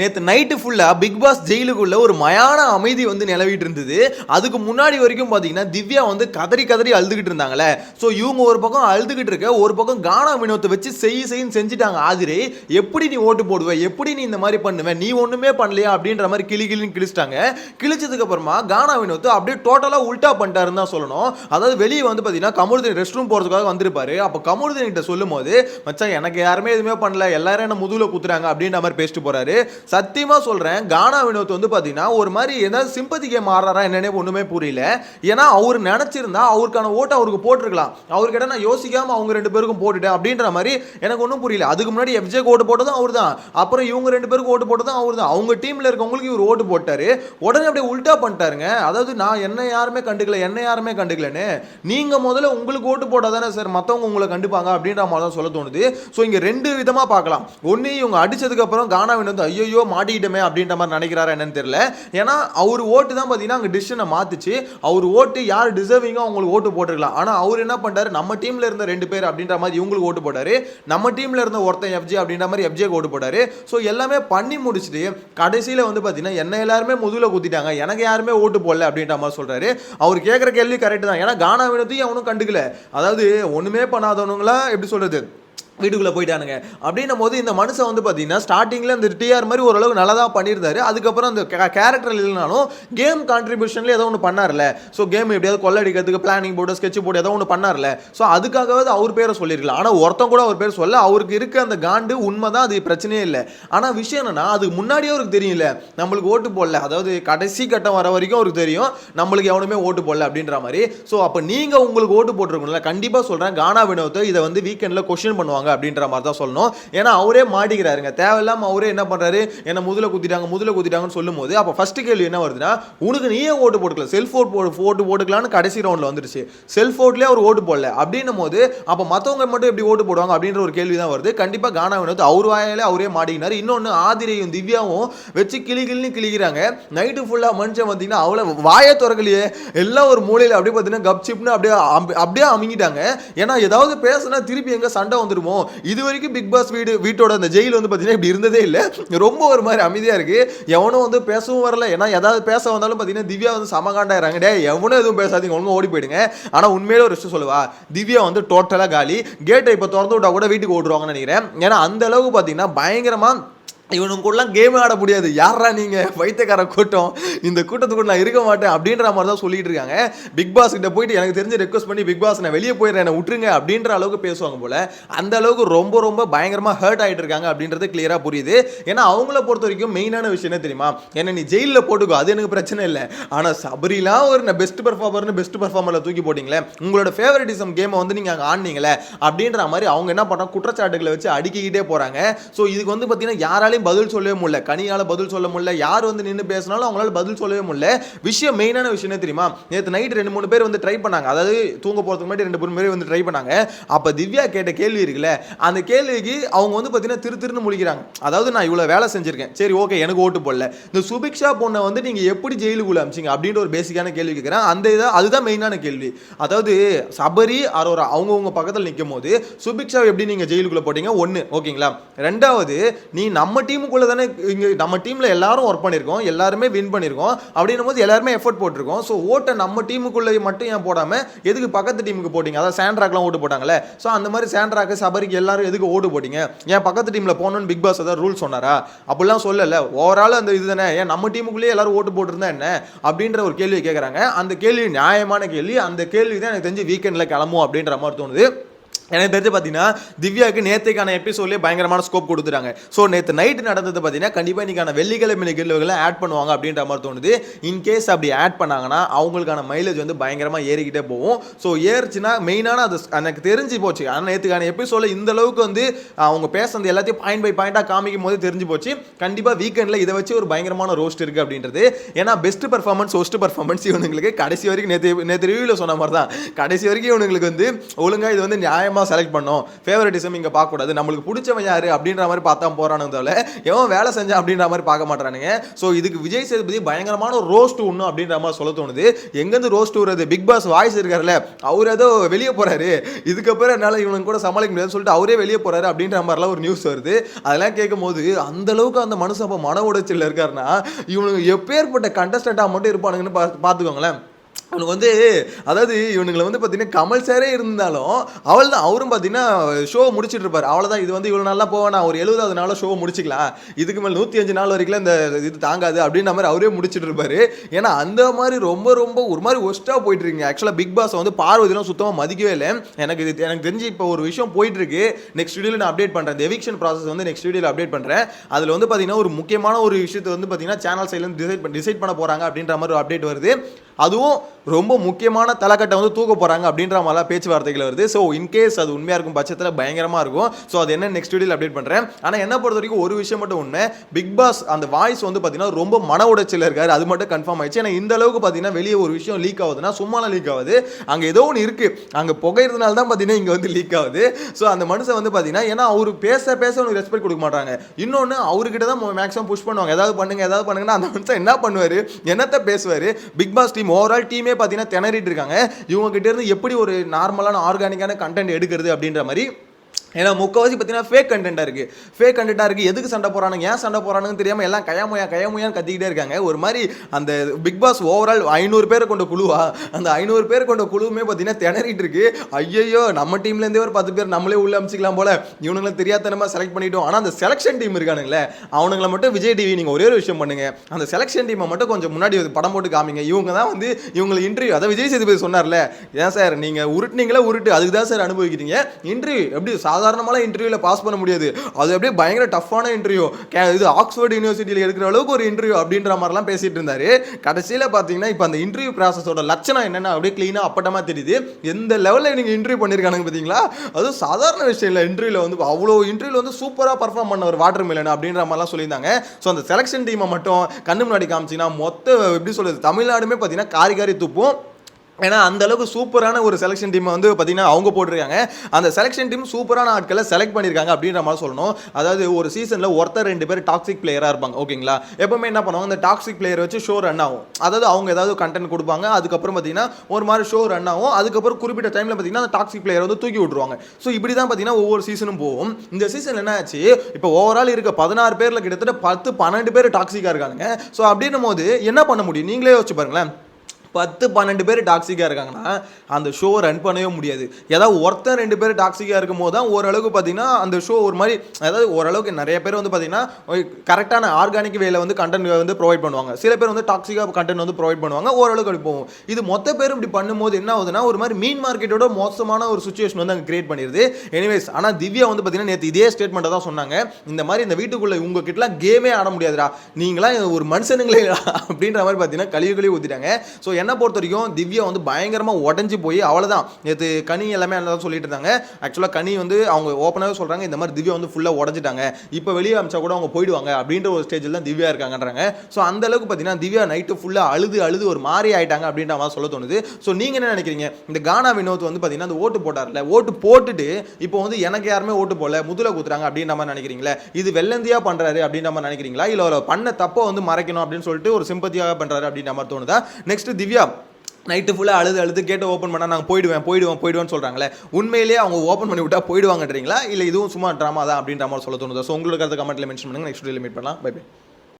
நேற்று நைட்டு ஃபுல்லாக big pass ஜெயிலுக்குள்ள ஒரு மயான அமைதி வந்து நிலவிட்டு இருந்தது. அதுக்கு முன்னாடி வரைக்கும் பார்த்தீங்கன்னா திவ்யா வந்து கதறி கதறி அழுதுகிட்டு இருந்தாங்களே ஸோ இவங்க ஒரு பக்கம் அழுதுகிட்டு இருக்க ஒரு பக்கம் கானா வினோத்தை வச்சு செய் செய்யின்னு செஞ்சுட்டாங்க. ஆதிரே எப்படி நீ ஓட்டு போடுவ? எப்படி நீ இந்த மாதிரி பண்ணுவ? நீ ஒன்றுமே பண்ணலையா? அப்படின்ற மாதிரி கிளி கிளின்னு கிழிச்சிட்டாங்க. கிழிச்சதுக்கு அப்புறமா கானா வினோத்து அப்படியே டோட்டலாக உல்ட்டா பண்ணிட்டாருன்னு தான் சொல்லணும். அதாவது வெளியே வந்து பார்த்தீங்கன்னா கமருதீன் ரெஸ்ட் ரூம் போகிறதுக்காக வந்திருப்பாரு. அப்போ கமருதீன் கிட்ட சொல்லும் போது மச்சான் எனக்கு யாருமே எதுவுமே பண்ணல. எல்லாரும் என்ன முதுகில் குத்துறாங்க? அப்படின்ற மாதிரி பேசிட்டு போகிறாரு சத்தியமா சொல்றேன் கானா வினோத் வந்து பாத்தீங்கன்னா ஒரு மாதிரி ஏதாவது சிம்பதி கேம் ஆடுறாரா என்னன்னே ஒண்ணுமே புரியல. ஏன்னா அவர் நினைச்சிருந்தா அவருக்கான ஓட்டை அவருக்கு போட்டிருக்கலாம். அவர்கிட்ட நான் யோசிக்காம அவங்க ரெண்டு பேருக்கும் போட்டுட்டேன் அப்படின்ற மாதிரி எனக்கு ஒன்றும் புரியல. அதுக்கு முன்னாடி எஃப்ஜே ஓட்டு போட்டதும் அவர் தான் அப்புறம் இவங்க ரெண்டு பேருக்கு ஓட்டு போட்டதும் அவர் தான் அவங்க டீம்ல இருக்கவங்களுக்கு இவர் ஓட்டு போட்டாரு. உடனே அப்படியே உல்டா பண்ணிட்டாருங்க. அதாவது நான் என்ன யாருமே கண்டுக்கல என்ன யாருமே கண்டுக்கலன்னு. நீங்க முதல்ல உங்களுக்கு ஓட்டு போட்டாதானே சார் மற்றவங்க உங்களை கண்டுப்பாங்க அப்படின்ற மாதிரி தான் சொல்ல தோணுது. ஸோ இங்க ரெண்டு விதமா பார்க்கலாம். ஒன்று இவங்க அடிச்சதுக்கு அப்புறம் கானாவின் வந்து ஐயோ மாட்டிக்கிட்டோமே அப்படின்ற மாதிரி நினைக்கிறாரா என்னன்னு தெரியல. ஏன்னா அவர் ஓட்டு தான் பார்த்தீங்கன்னா அங்கே டிசிஷனை மாற்றிச்சு அவர் ஓட்டு யார் டிசர்விங்கோ அவங்களுக்கு ஓட்டு போட்டிருக்கலாம். ஆனால் அவர் என்ன பண்ணுறாரு நம்ம டீமில் இருந்த ரெண்டு பேர் அப்படின்ற மாதிரி இவங்களுக்கு ஓட்டு போட்டாரு. நம்ம டீமில் இருந்த ஒருத்தன் எஃப்ஜே அப்படின்ற மாதிரி எஃப்ஜியை ஓட்டு போட்டாரு. ஸோ எல்லாமே பண்ணி முடிச்சுட்டு கடைசியில் வந்து பார்த்தீங்கன்னா என்ன எல்லாருமே முதுகில் குத்திட்டாங்க. எனக்கு யாருமே ஓட்டு போடல அப்படின்ற மாதிரி சொல்கிறாரு அவர் கேட்குற கேள்வி கரெக்டு தான். ஏன்னா கானா வினத்தையும் அவனும் கண்டுக்கல. அதாவது ஒன்றுமே பண்ணாதவனுங்களா? எப்படி சொல்கிறது வீட்டுக்குள்ளே போயிட்டானுங்க. அப்படின்னும் போது இந்த மனுஷன் வந்து பார்த்தீங்கன்னா ஸ்டார்டிங்கில் இந்த டிஆர் மாதிரி ஓரளவு நல்லா தான் பண்ணியிருந்தாரு. அதுக்கப்புறம் அந்த கேரக்டர் இல்லைனாலும் கேம் கான்ட்ரிபியூஷனில் ஏதோ ஒன்று பண்ணார்ல ஸோ கேம் எப்படியாவது கொள்ளடிக்கிறதுக்கு பிளானிங் போர்டு ஸ்கெட்ச் போர்டு ஏதோ ஒன்று பண்ணார்ல ஸோ அதுக்காகவே அவர் பேரை சொல்லியிருக்கலாம். ஆனால் ஒருத்தன் கூட அவர் பேர் சொல்ல அவருக்கு இருக்க அந்த காண்டு உண்மை தான் அது பிரச்சனையே இல்லை. ஆனால் விஷயம் என்னன்னா அதுக்கு முன்னாடியே அவருக்கு தெரியல நம்மளுக்கு ஓட்டு போடல. அதாவது கடைசி கட்டம் வர வரைக்கும் அவருக்கு தெரியும். நம்மளுக்கு எவனுமே ஓட்டு போடல அப்படின்ற மாதிரி. ஸோ அப்போ நீங்கள் உங்களுக்கு ஓட்டு போட்டிருக்கணும்ல. கண்டிப்பாக சொல்கிறேன் கானா வினோத்தை இதை வந்து வீக்கெண்டில் கொஸ்டின் பண்ணுவாங்க. அப்படின்ற மாதிரி தான் சொல்லணும். ஏன்னா அவரே மாட்டிக்கிறாருங்க. தேவையில்லாமல் அவரே என்ன பண்ணுறாரு என்ன முதல குத்திட்டாங்க முதல குத்திட்டாங்கன்னு சொல்லும் போது அப்போ ஃபர்ஸ்ட் கேள்வி என்ன வருதுன்னா உனக்கு நீயே ஓட்டு போட்டுக்கலாம் செல்ஃப் ஓட் போடு ஓட்டு போட்டுக்கலான்னு கடைசி ரவுண்டில் வந்துருச்சு. செல்ஃப் ஓட்லேயே அவர் ஓட்டு போடல. அப்படின்னும் போது அப்போ மற்றவங்க மட்டும் எப்படி ஓட்டு போடுவாங்க அப்படின்ற ஒரு கேள்வி தான் வருது. கண்டிப்பாக கானா வினோத் அவர் வாயாலே அவரே மாட்டிக்கினார். இன்னொன்று ஆதிரையும் திவ்யாவும் வச்சு கிளி கிளின்னு கிளிக்கிறாங்க. நைட்டு ஃபுல்லாக மனுஷன் பார்த்தீங்கன்னா அவ்வளோ வாயை திறக்கலையே. எல்லாம் ஒரு மூலையில் அப்படியே பார்த்தீங்கன்னா கப் சிப்னு அப்படியே அப்படியே அமைங்கிட்டாங்க. ஏன்னா ஏதாவது பேசுனா திருப்பி எங்கே சண்டை வந்துருமோ இது வரைக்கும் பிக் பாஸ் வீடு வீட்டோட அந்த ஜெயில் வந்து பார்த்தீங்கன்னா இப்படி இருந்ததே இல்லை. ரொம்ப ஒரு மாதிரி அமைதியாக இருக்கு. எவனும் வந்து பேசவும் வரல. ஏன்னா ஏதாவது பேச வந்தாலும் பார்த்தீங்கன்னா திவ்யா வந்து சமகாண்டாயிராங்க டே எவனும் எதுவும் பேசாதீங்க. ஒழுங்கா ஓடி போயிடுங்க. ஆனால் உண்மையிலே ஒரு விஷயம் சொல்லுவா. திவ்யா வந்து டோட்டலாக காலி. கேட்டை இப்போ திறந்து விட்டா கூட வீட்டுக்கு ஓடுவாங்கன்னு நினைக்கிறேன். ஏன்னா அந்த அளவுக்கு பார்த்தீங்கன்னா பயங்கரமாக இவனுங்க கூடலாம் ஆட முடியாது. யாரா நீங்க? வைத்தியக்கார கூட்டம். இந்த கூட்டத்துக்கு நான் இருக்க மாட்டேன் அப்படின்ற மாதிரி தான் சொல்லிட்டு இருக்காங்க. பிக் பாஸ் கிட்ட போயிட்டு எனக்கு தெரிஞ்சு ரெக்வஸ்ட் பண்ணி பிக் பாஸ் நான் வெளியே போயிடுறேன். என்னை விட்டுருங்க. அப்படின்ற அளவுக்கு பேசுவாங்க போல. அந்த அளவுக்கு ரொம்ப ரொம்ப பயங்கரமா ஹர்ட் ஆயிட்டு இருக்காங்க அப்படின்றது கிளியரா புரியுது. ஏன்னா அவங்கள பொறுத்த வரைக்கும் மெயினான விஷயம் என்ன தெரியுமா? என்ன நீ ஜெயிலில் போட்டுக்கோ. அது எனக்கு பிரச்சனை இல்லை. ஆனா சபரிலாம் ஒரு பெஸ்ட் பெர்ஃபார்மர்னு பெஸ்ட் பெர்ஃபார்மர்ல தூக்கி போட்டீங்களே உங்களோட ஃபேவரட்டிசம் கேமை வந்து நீங்க அங்கே ஆனீங்களே அப்படின்ற மாதிரி அவங்க என்ன பண்றாங்க? குற்றச்சாட்டுகளை வச்சு அடுக்கிக்கிட்டே போறாங்க. ஸோ இதுக்கு வந்து பார்த்தீங்கன்னா யாராலையும் பதில் சொல்லவே முடியல. கனியால் பதில் சொல்ல முடியல. யார் வந்து நின்று பேசினாலும் அவங்களால பதில் சொல்லவே முடியல. விஷயம் மெயினான விஷயம் என்ன தெரியுமா? நேற்று நைட் ரெண்டு மூணு பேர் வந்து ட்ரை பண்ணாங்க. அதாவது தூங்க போகிறதுக்கு முன்னாடி ரெண்டு மூணு பேர் வந்து ட்ரை பண்ணாங்க. அப்போ திவ்யா கேட்ட கேள்வி இருக்குல்ல அந்த கேள்விக்கு அவங்க வந்து பார்த்தீங்கன்னா திரு திருன்னு முழிக்கிறாங்க. அதாவது நான் இவ்வளோ வேலை செஞ்சிருக்கேன். சரி ஓகே எனக்கு ஓட்டு போடல. இந்த சுபிக்ஷா பொண்ணை வந்து நீங்கள் எப்படி ஜெயிலுக்குள்ள அமிச்சிங்க? அப்படின்ற ஒரு பேசிக்கான கேள்வி கேட்குறேன் அந்த இதை அதுதான் மெயினான கேள்வி. அதாவது சபரி அரோரா அவங்கவுங்க பக்கத்தில் நிற்கும் போது சுபிக்ஷா எப்படி நீங்கள் ஜெயிலுக்குள்ளே போட்டீங்க? ஒன்று ஓகேங்களா ரெண்டாவது நீ நம்ம டீமுக்குள்ள தானே இங்கே நம்ம டீமில் எல்லாரும் ஒர்க் பண்ணியிருக்கோம் எல்லாருமே வின் பண்ணியிருக்கோம் அப்படின்னும் போது எல்லாருமே எஃபர்ட் போட்டிருக்கோம். ஸோ ஓட்டை நம்ம டீமுக்குள்ளே மட்டும் ஏன் போடாமல் எதுக்கு பக்கத்து டீமுக்கு போட்டிங்க? அதாவது சாண்ட்ராக்லாம் ஓட்டு போட்டாங்களே ஸோ அந்த மாதிரி சாண்ட்ராக்கு சபரிக்கு எல்லாரும் எதுக்கு ஓட்டு போட்டிங்க? ஏன் பக்கத்து டீமில் போகணும்னு பிக் பாஸ் ஏதாவது ரூல் சொன்னாரா? அப்படிலாம் சொல்லலை. ஓவரால் அந்த இது தானே. ஏன் நம்ம டீமுக்குள்ளேயே எல்லாரும் ஓட்டு போட்டிருந்தா என்ன? அப்படின்ற ஒரு கேள்வி கேட்குறாங்க அந்த கேள்வி நியாயமான கேள்வி. அந்த கேள்வி தான் எனக்கு தெரிஞ்சு வீக்கெண்டில் கிளம்பும் அப்படின்ற மாதிரி தோணுது. எனக்கு தெரிஞ்சு பார்த்தீங்கன்னா திவ்யாவுக்கு நேற்றுக்கான எபிசோட்லேயே பயங்கரமான ஸ்கோப் கொடுத்துறாங்க ஸோ நேற்று நைட்டு நடந்தது பார்த்தீங்கன்னா கண்டிப்பாக இன்னைக்கான வெள்ளிக்கிழமை நிகழ்வுகளை ஆட் பண்ணுவாங்க அப்படின்ற மாதிரி தோணுது. இன்கேஸ் அப்படி ஆட் பண்ணாங்கன்னா அவங்களுக்கான மைலேஜ் வந்து பயங்கரமாக ஏறிக்கிட்டே போகும். ஸோ ஏறிச்சுன்னா மெயினான அது எனக்கு தெரிஞ்சு போச்சு. ஆனால் நேற்றுக்கான எபிசோடில் இந்த அளவுக்கு வந்து அவங்க பேசுறது எல்லாத்தையும் பாயிண்ட் பை பாயிண்டாக காமிக்கும் போது தெரிஞ்சு போச்சு. கண்டிப்பாக வீக்கெண்டில் இதை வச்சு ஒரு பயங்கரமான ரோஸ்ட் இருக்குது அப்படின்றது. ஏன்னா பெஸ்ட் பர்ஃபார்மன்ஸ் ஒஸ்ட் பர்ஃபார்மன்ஸ் இவனுங்களுக்கு கடைசி வரைக்கும் நேற்று நேற்று ரிவியூவில் சொன்ன மாதிரி தான் கடைசி வரைக்கும் இவனுங்களுக்கு வந்து ஒழுங்காக இது வந்து நியாயமாக தான் செலக்ட் பண்ணோம். ஃபேவரட்டிசம் இங்கே பார்க்கக்கூடாது. நம்மளுக்கு பிடிச்சவன் யார்? அப்படின்ற மாதிரி பார்த்தா போகிறானுங்க தவிர எவன் வேலை செஞ்சான் அப்படின்ற மாதிரி பார்க்க மாட்டானுங்க. ஸோ இதுக்கு விஜய் சேதுபதி பயங்கரமான ரோஸ்ட் ஒன்றும் அப்படின்ற மாதிரி சொல்ல தோணுது. எங்கேருந்து ரோஸ்ட் வருது பிக் பாஸ் வாய்ஸ் இருக்கார்ல அவர் ஏதோ வெளியே போகிறாரு இதுக்கப்புறம் என்னால் இவனுக்கு கூட சமாளிக்க முடியாதுன்னு சொல்லிட்டு அவரே வெளியே போகிறாரு அப்படின்ற மாதிரிலாம் ஒரு நியூஸ் வருது. அதெல்லாம் கேட்கும் போது அந்தளவுக்கு அந்த மனுஷன் அப்போ மன உடைச்சல் இருக்காருன்னா இவனுக்கு எப்பேற்பட்ட கண்டஸ்டண்ட்டாக மட்டும் இருப்பானுங்கன்னு பா பார்த்துக்கோங்களேன். அவனுக்கு வந்து அதாவது இவனுங்களை வந்து பார்த்தீங்கன்னா கமல் சாரே இருந்தாலும் அவள் தான் அவரும் பார்த்தீங்கன்னா ஷோ முடிச்சிட்டு இருப்பார். அவ்வளோதான் இது வந்து இவ்வளோ நாளாக போவேன் ஒரு எழுபதாவது நாளில் ஷோ முடிச்சிக்கலாம். இதுக்கு மேலே நூற்றி அஞ்சு நாள் வரைக்கும் இந்த இது தாங்காது அப்படின்ற மாதிரி அவரே முடிச்சிட்டு இருப்பாரு. ஏன்னா அந்த மாதிரி ரொம்ப ரொம்ப ஒரு மாதிரி ஒஸ்ட்டாக போயிட்டு இருக்கீங்க. ஆக்சுவலாக பிக் பாஸ் வந்து பார்வதிலாம் சுத்தமாக மதிக்கவே இல்லை. எனக்கு இது எனக்கு தெரிஞ்சு இப்போ ஒரு விஷயம் போயிட்டு இருக்கு. நெக்ஸ்ட் வீடியோவில் நான் அப்டேட் பண்ணுறேன் இந்த எவிக்ஷன் ப்ராசஸ் வந்து நெக்ஸ்ட் வீடியோவில் அப்டேட் பண்ணுறேன் அதில் வந்து பார்த்தீங்கன்னா ஒரு முக்கியமான ஒரு விஷயத்தை வந்து பார்த்தீங்கன்னா சேனல் சைட்லேருந்து டிசைட் டிசைட் பண்ண போகிறாங்க அப்படின்ற மாதிரி ஒரு அப்டேட் வருது. அதுவும் ரொம்ப முக்கியமான தலைக்கட்டை வந்து தூக்க போகிறாங்க அப்படின்ற மாதிரிலாம் பேச்சுவார்த்தைகள் வருது. ஸோ இன்கேஸ் அது உண்மையாக இருக்கும் பட்சத்தில் பயங்கரமாக இருக்கும். ஸோ அது என்ன நெக்ஸ்ட் வீடியோவில் அப்டேட் பண்ணுறேன் ஆனால் என்ன பொறுத்த வரைக்கும் ஒரு விஷயம் மட்டும் உண்மை பிக் பாஸ் அந்த வாய்ஸ் வந்து பார்த்தீங்கன்னா ரொம்ப மன உடைச்சல் இருக்காரு. அது மட்டும் கன்ஃபார்ம் ஆயிடுச்சு. ஏன்னா இந்த அளவுக்கு பார்த்தீங்கன்னா வெளியே ஒரு விஷயம் லீக் ஆகுதுன்னா சும்மாலாம் லீக் ஆகுது. அங்கே ஏதோ ஒன்று இருக்குது அங்கே புகையிறதுனால தான் பார்த்தீங்கன்னா இங்கே வந்து லீக் ஆகுது. ஸோ அந்த மனுஷன் வந்து பார்த்தீங்கன்னா ஏன்னா அவர் பேச பேச உனக்கு ரெஸ்பெக்ட் கொடுக்க மாட்டாங்க. இன்னொன்று அவர்கிட்ட தான் மேக்ஸிமம் புஷ் பண்ணுவாங்க. ஏதாவது பண்ணுங்க ஏதாவது பண்ணுங்கன்னா அந்த மனுஷன் என்ன பண்ணுவார்? என்னத்த பேசுவார்? பிக் பாஸ் டீம் ஓவரால் டீமே பார்த்தீங்கன்னா திணறிட்டு இருக்காங்க. இவங்க கிட்ட இருந்து எப்படி ஒரு நார்மலான ஆர்கானிக்கான கண்டென்ட் எடுக்கிறது அப்படின்ற மாதிரி ஏன்னா முக்கவாசி பார்த்தீங்கன்னா ஃபேக் கண்டென்ட்டாக இருக்குது ஃபேக் கண்டென்ட்டாக இருக்குது எதுக்கு சண்டை போகிறானுங்க ஏன் சண்டை போகிறானுங்கன்னு தெரியாமல் எல்லாம் கயாமுயா கயாமுயான்னு கத்திக்கிட்டே இருக்காங்க. ஒரு மாதிரி அந்த பிக் பாஸ் ஓவரால் ஐநூறு பேர் கொண்ட குழுவா? அந்த ஐநூறு பேர் கொண்ட குழுவுமே பார்த்தீங்கன்னா திணறிட்டு இருக்கு. ஐயையோ நம்ம டீம்லேருந்தே ஒரு பத்து பேர் நம்மளே உள்ள அமைச்சிக்கலாம் போல. இவனுங்களை தெரியாதனமாக செலக்ட் பண்ணிட்டோம். ஆனால் அந்த செலெக்ஷன் டீம் இருக்கானுங்களே அவனுங்களை மட்டும் விஜய் டிவி நீங்கள் ஒரே ஒரு விஷயம் பண்ணுங்க. அந்த செலெக்ஷன் டீமை மட்டும் கொஞ்சம் முன்னாடி ஒரு படம் போட்டு காமிங்க. இவங்க தான் வந்து இவங்களை இன்டர்வியூ அதை விஜய் சேதுபதி சொன்னார்ல. ஏன் சார் நீங்கள் உருட்டுனீங்களா உருட்டு? அதுக்கு தான் சார் அனுபவிக்கிறீங்க. இன்டர்வியூ எப்படி? சாதாரணமாகலாம் இன்டர்வியூவில் பாஸ் பண்ண முடியாது. அது அப்படியே பயங்கர டஃப்பான இன்டர்வியூ இது ஆக்ஸ்ஃபோர்ட் யூனிவர்சிட்டியில் எடுக்கிற அளவுக்கு ஒரு இன்டர்வியூ அப்படின்ற மாதிரிலாம் பேசிட்டு இருந்தார். கடைசியில் பார்த்தீங்கன்னா இப்போ அந்த இன்டர்வியூ ப்ராசஸோட லட்சணம் என்னென்ன அப்படியே க்ளீனாக அப்பட்டமாக தெரியுது. எந்த லெவலில் நீங்கள் இன்டர்வியூ பண்ணியிருக்கானுங்க பார்த்தீங்களா அதுவும் சாதாரண விஷயம் இல்லை. இன்டர்வியூவில் வந்து அவ்வளோ இன்டர்வியூவில் வந்து சூப்பராக பர்ஃபார்ம் பண்ண ஒரு வாட்டர் மில்லன் அப்படின்ற மாதிரிலாம் சொல்லியிருந்தாங்க. ஸோ அந்த செலெக்ஷன் டீமை மட்டும் கண்ணு முன்னாடி காமிச்சிங்கன்னா மொத்த எப்படி சொல்கிறது தமிழ்நாடுமே பார்த்தீங்கன்னா காரி காரி துப்பும். ஏன்னா அந்த அளவுக்கு சூப்பரான ஒரு செலெக்ஷன் டீமை வந்து பார்த்தீங்கன்னா அவங்க போட்டிருக்காங்க. அந்த செலெக்ஷன் டீம் சூப்பரான ஆட்களை செலக்ட் பண்ணியிருக்காங்க அப்படின்ற மாதிரி சொல்லணும். அதாவது ஒரு சீசனில் ஒருத்தர் ரெண்டு பேர் டாக்ஸிக் பிளேயராக இருப்பாங்க ஓகேங்களா எப்பவுமே என்ன பண்ணுவாங்க அந்த டாக்ஸிக் பிளேயர் வச்சு ஷோ ரன் ஆகும். அதாவது அவங்க ஏதாவது கண்டென்ட் கொடுப்பாங்க அதுக்கப்புறம் பார்த்தீங்கன்னா ஒரு மாதிரி ஷோ ரன் ஆகும். அதுக்கப்புறம் குறிப்பிட்ட டைமில் பார்த்தீங்கன்னா அந்த டாக்ஸிக் பிளேயர் வந்து தூக்கி விட்டுருவாங்க. ஸோ இப்படி தான் பார்த்தீங்கன்னா ஒவ்வொரு சீசனும் போகும். இந்த சீசன் என்ன ஆச்சு? இப்போ ஓவரால் இருக்க பதினாறு பேரில் கிட்டத்தட்ட பத்து பன்னெண்டு பேர் டாக்ஸிக்காக இருக்காங்க ஸோ அப்படின்னும் போது என்ன பண்ண முடியும்? நீங்களே யோசிச்சு பாருங்களேன். பத்து பன்னெண்டு பேர் டாக்ஸிக்காக இருக்காங்கன்னா அந்த ஷோ ரன் பண்ணவே முடியாது. ஏதாவது ஒருத்தன் ரெண்டு பேர் டாக்ஸிக்காக இருக்கும் போது தான் ஓரளவுக்கு பார்த்தீங்கன்னா அந்த ஷோ ஒரு மாதிரி அதாவது ஓரளவுக்கு நிறைய பேர் வந்து பார்த்தீங்கன்னா கரெக்டான ஆர்கானிக் வேல வந்து கண்டென்ட் வந்து ப்ரொவைட் பண்ணுவாங்க. சில பேர் வந்து டாக்ஸிக்காக கண்டென்ட் வந்து ப்ரொவைட் பண்ணுவாங்க. ஓரளவுக்கு அப்படி போகும். இது மொத்த பேரும் இப்படி பண்ணும்போது என்ன ஆகுதுன்னா ஒரு மாதிரி மீன் மார்க்கெட்டோட மோசமான ஒரு சுச்சுவேஷன் வந்து அங்கே கிரியேட் பண்ணிடுது எனிவேஸ் ஆனால் திவ்யா வந்து பார்த்தீங்கன்னா நேற்று இதே ஸ்டேட்மெண்ட்டை தான் சொன்னாங்க. இந்த மாதிரி இந்த வீட்டுக்குள்ளே உங்ககிட்டலாம் கேமே ஆட முடியாதுடா. நீங்களாம் ஒரு மனுஷனுங்களே அப்படின்ற மாதிரி பார்த்தீங்கன்னா கழிவு கழிவு ஊற்றிட்டாங்க ஸோ என்னை பொறுத்த வரைக்கும் திவ்யா வந்து பயங்கரமாக உடஞ்சி போய் அவ்வளோதான் நேற்று கனி எல்லாமே தான் சொல்லிட்டு இருந்தாங்க. ஆக்சுவலாக கனி வந்து அவங்க ஓப்பனாகவே சொல்கிறாங்க இந்த மாதிரி திவ்யா வந்து ஃபுல்லாக உடஞ்சிட்டாங்க. இப்போ வெளியே அமிச்சா கூட அவங்க போயிடுவாங்க அப்படின்ற ஒரு ஸ்டேஜில் தான் திவ்யா இருக்காங்கன்றாங்க. ஸோ அந்த அளவுக்கு பார்த்தீங்கன்னா திவ்யா நைட்டு ஃபுல்லாக அழுது அழுது ஒரு மாதிரி ஆயிட்டாங்க அப்படின்ற மாதிரி சொல்ல தோணுது. ஸோ நீங்கள் என்ன நினைக்கிறீங்க? இந்த கானா வினோத் வந்து பார்த்தீங்கன்னா அந்த ஓட்டு போட்டார்ல ஓட்டு போட்டுட்டு இப்போ வந்து எனக்கு யாருமே ஓட்டு போடல முதுல குத்துறாங்க அப்படின்ற மாதிரி நினைக்கிறீங்களா? இது வெள்ளந்தியா பண்ணுறாரு அப்படின்ற மாதிரி நினைக்கிறீங்களா? இல்லை பண்ண தப்பை வந்து மறைக்கணும் அப்படின்னு சொல்லிட்டு ஒரு சிம்பத்தியாக பண்ணுறாரு அப்படின்ற மாதிரி தோணுதா? நெக்ஸ்ட் திவ்யா நைட்டு ஃபுல்லாக அழுது அழுது கேட்டை ஓப்பன் பண்ணால் நாங்கள் போயிடுவேன் போயிடுவோம் போயிடுவேன்னு சொல்கிறாங்களே உண்மையிலேயே அவங்க ஓப்பன் பண்ணி விட்டால் போயிடுவாங்கன்றீங்களா? இல்லை இதுவும் சும்மா ட்ராமா தான் அப்படின்ற மாதிரி சொல்ல தோணுது? ஸோ உங்களோட கருத்து கமெண்ட்டில் மென்ஷன் பண்ணுங்கள் நெக்ஸ்ட் வீடியோவில் மீட் பண்ணலாம். Bye by